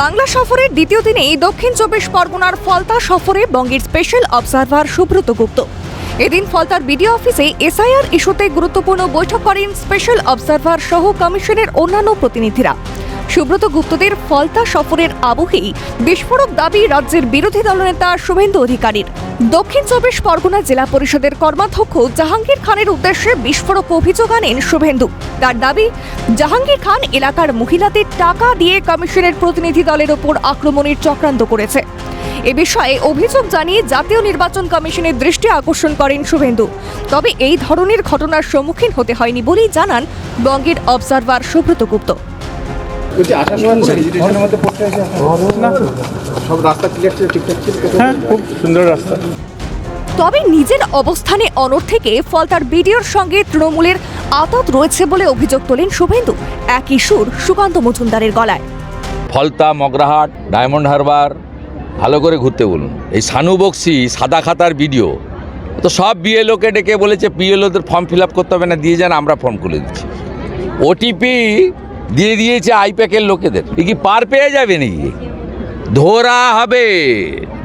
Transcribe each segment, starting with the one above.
বাংলা সফরের দ্বিতীয় দিনেই দক্ষিণ চব্বিশ পরগনার ফলতা সফরে বঙ্গের স্পেশাল অবজারভার সুব্রত গুপ্ত। এদিন ফলতার বিডিও অফিসে এসআইআর ইস্যুতে গুরুত্বপূর্ণ বৈঠক করেন স্পেশাল অবজারভার সহ কমিশনের অন্যান্য প্রতিনিধিরা। সুব্রত গুপ্তদের ফলতা সফরের আবহেই বিস্ফোরক দাবি রাজ্যের বিরোধী দলনেতা শুভেন্দু অধিকারীর। দক্ষিণ চব্বিশ পরগনা জেলা পরিষদের কর্মাধ্যক্ষ জাহাঙ্গীর খানের উদ্দেশ্যে বিস্ফোরক অভিযোগ আনেন শুভেন্দু। তার দাবি, জাহাঙ্গীর খান এলাকার মহিলাদের টাকা দিয়ে কমিশনের প্রতিনিধি দলের ওপর আক্রমণের চক্রান্ত করেছে। এ বিষয়ে অভিযোগ জানিয়ে জাতীয় নির্বাচন কমিশনের দৃষ্টি আকর্ষণ করেন শুভেন্দু। তবে এই ধরনের ঘটনার সম্মুখীন হতে হয়নি বলেই জানান বঙ্গের অবজারভার সুব্রত গুপ্ত। বলছি আসার সময় কোনো মধ্যে পড়তে হয়েছে না। সব রাস্তা ক্লিয়ার ছিল ঠিকঠাক ছিল? হ্যাঁ খুব সুন্দর রাস্তা। তবে নিজের অবস্থানে অনর থেকে ফলতার বিডিওর সঙ্গে তৃণমূলের আতত রয়েছে বলে অভিযোগ তোলেন শুভেন্দু। একই সুর সুকান্ত মজুমদারের গলায়। ফলতা মগরাহাট ডায়মন্ড হারবার ভালো করে ঘুরতে বলুন। এই সানু বক্সি সাদা খাতার ভিডিও তো সব বিএলওকে ডেকে বলেছে বিএলওদের ফর্ম ফিল আপ করতে হবে না দিয়ে যান আমরা ফর্ম খুলে দিচ্ছি। ওটিপি দিয়ে দিয়েছে আইপ্যাকের লোকেদের। এ কি পার পেয়ে যাবে নাকি? ধরা হবে।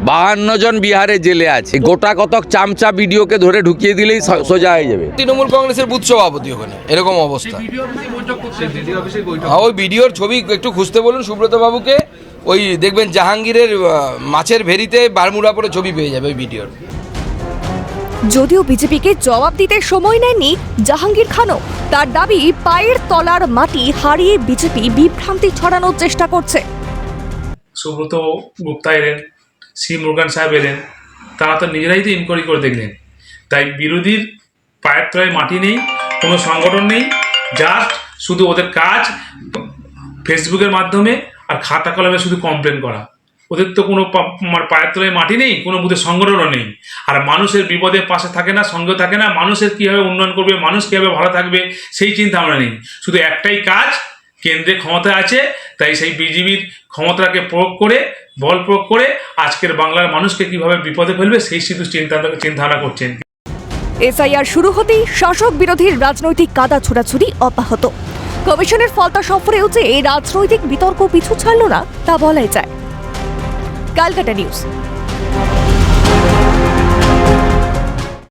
বাহান্ন জন বিহারে জেলে আছে। গোটা কতক চামচা ভিডিওকে ধরে ঢুকিয়ে দিলেই সোজা হয়ে যাবে। তৃণমূল কংগ্রেসের বুথ সভাপতি ওখানে। এরকম অবস্থা। হ্যাঁ, ওই ভিডিওর ছবি একটু খুঁজতে বলুন সুব্রত বাবুকে ওই দেখবেন জাহাঙ্গীরের মাছের ভেরিতে বারমুড়া পরে ছবি পেয়ে যাবে ওই ভিডিওর যদিও বিজেপিকে জবাব দিতে সময় নেননি জাহাঙ্গীর খানও, তার দাবি পায়ের তলার মাটি হারিয়ে বিজেপি বিভ্রান্তি ছড়ানোর চেষ্টা করছে। সুব্রত গুপ্তা এলেন, সি মুরগান সাহেব এলেন, তারা তো নিজেরাই তো ইনকোয়ারি করে দেখলেন। তাই বিরোধীর পায়ের তলায় মাটি নেই, কোনো সংগঠন নেই জাস্ট শুধু ওদের কাজ ফেসবুকের মাধ্যমে আর খাতা কলমে শুধু কমপ্লেন করা। ওদের তো কোনো মানে পায়ের তলায় মাটি নেই, কোনো বুধের সংগঠনও নেই। আর মানুষের বিপদে পাশে থাকে না সঙ্গে থাকে না, মানুষের কীভাবে উন্নয়ন করবে, মানুষ কীভাবে ভালো থাকবে, সেই চিন্তা আমরা নেই। শুধু একটাই কাজ, কেন্দ্রে ক্ষমতা আছে, তাই সেই বিজেপির ক্ষমতাকে প্রয়োগ করে, বল প্রয়োগ করে আজকের বাংলার মানুষকে কীভাবে বিপদে ফেলবে, সেই শুধু চিন্তা চিন্তাধারা করছেন। এসআইআর শুরু হতেই শাসক বিরোধীর রাজনৈতিক কাদা ছোড়াছুড়ি অব্যাহত। কমিশনের ফলতা সফরেও যে এই রাজনৈতিক বিতর্ক পিছু ছাড়ল না, তা বলাই যায়। കാൽക്കട്ട ന്യൂസ്